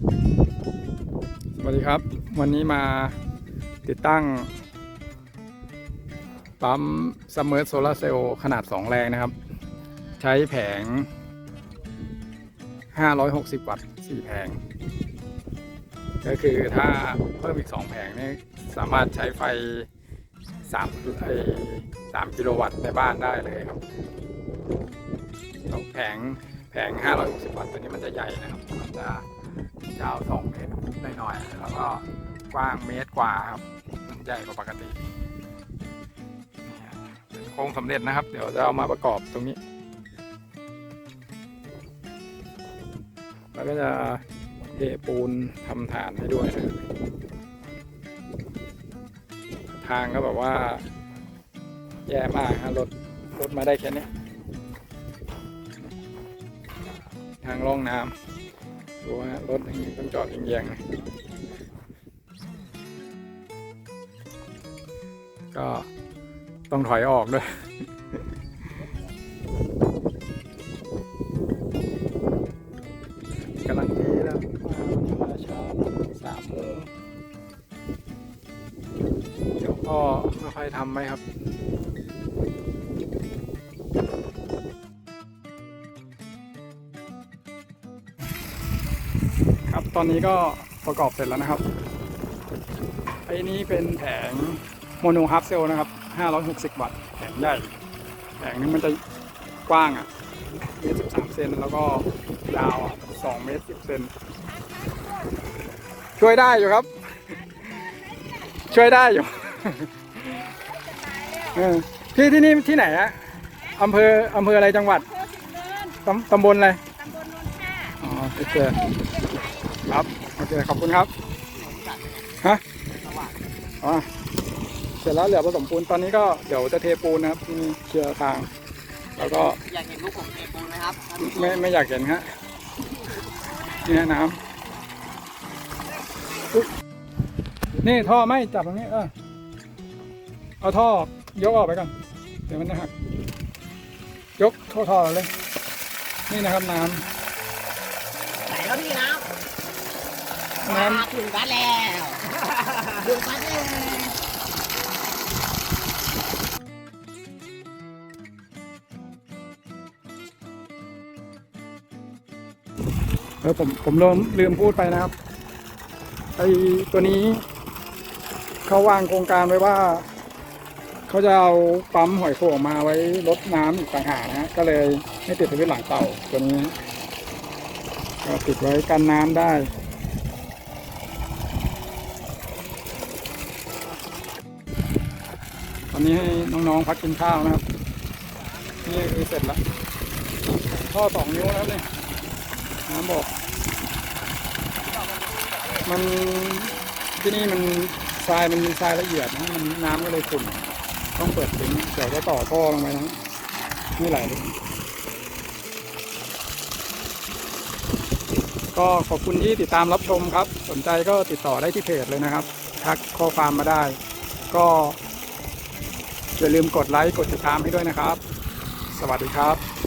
สวัสดีครับ วันนี้มาติดตั้ง ปั๊มซัมเมอร์โซลาเซลล์ขนาด 2 แรงนะครับ ใช้แผง 560 วัตต์ 4 แผง ก็คือถ้าเพิ่มอีก 2 แผงนี่สามารถใช้ไฟ3ไอ3กิโลวัตต์ในบ้านได้เลยครับแล้วแผงแผง 560 วัตต์ตัวนี้มันจะใหญ่นะครับมันจะ ยาว2เมตรได้หน่อยๆแล้วก็กว้างเมตรกว่าครับมันใหญ่กว่าปกตินี่ฮะเป็นโครงสำเร็จนะครับ เดี๋ยวจะเอามาประกอบตรงนี้ แล้วก็จะเทปูนทำฐานให้ด้วยนะทางก็แบบว่า แย่มากฮะรถรถมาได้แค่นี้ทางร่องน้ำ ดูฮะรถอย่างนี้ต้องจอดเอียงๆก็ต้องถอยออกด้วยกำลังดีแล้วมาเช้าสามโมงเดี๋ยวพ่อค่อยๆทำไหมครับ ตอนนี้ก็ประกอบเสร็จแล้วนะครับไอ้นี้เป็นแผงโมโนฮาร์ฟเซลนะครับ 560 วัตต์แผงใหญ่ แผงนึงมันจะกว้างอะเมตรสิบสามเซนแล้วก็ยาวอะสองเมตรสิบเซนช่วยได้อยู่ครับ ช่วยได้อยู่เออที่ที่นี่ที่ไหนอะอำเภออำเภออะไรจังหวัดเพื่อสิบเดินตำตำบลอะไรตำบลนนท์ค่ะอ๋อโอเค ครับโอเคขอบคุณครับฮะอ๋อเสร็จแล้วเหลือผสมปูนตอนนี้ก็เดี๋ยวจะเทปูนนะครับที่นี่เคลียร์ทาง แล้วก็อยากเห็นลูกผมเทปูนไหมครับท่านผู้ชมไม่ไม่อยากเห็นฮะนี่ฮะน้ำอุ๊ยนี่ท่อไม่จับตรงนี้เออเอาท่อยกออกไปก่อนเดี๋ยวมันจะหักยกท่อท่อเลย นี่นะครับน้ไหนแล้วพี่นะำ น้มาถึงกันแล้วถึงกันแล้วำเออผมผมลืมลืมพูดไปนะครับไอตัวนี้เขาวางโครงการไว้ว่าเขาจะเอาปั๊มหอยโข่งมาไว้ลดน้ำอีกต่างหากนะฮะก็เลยไม่ติดสวิตช์หลังเต่าตัวนี้ก็ติดไว้กันน้ำได้ นนี้ให้น้องๆพักกินข้าวนะครับ นี่คือเสร็จแล้วท่อสองนิ้วแล้วเนี่ยน้ำบอก มันที่นี่มันทรายมันมีทรายละเอียดนะมันน้ำก็เลยขุ่นต้องเปิดถึงเดี๋ยวก็ต่อท่อลงไปนะไม่ไหลเลยก็ขอบคุณที่ติดตามรับชมครับ สนใจก็ติดต่อได้ที่เพจเลยนะครับ ทักข้อความมาได้ ก็ อย่าลืมกดไลค์กดติดตามให้ด้วยนะครับ สวัสดีครับ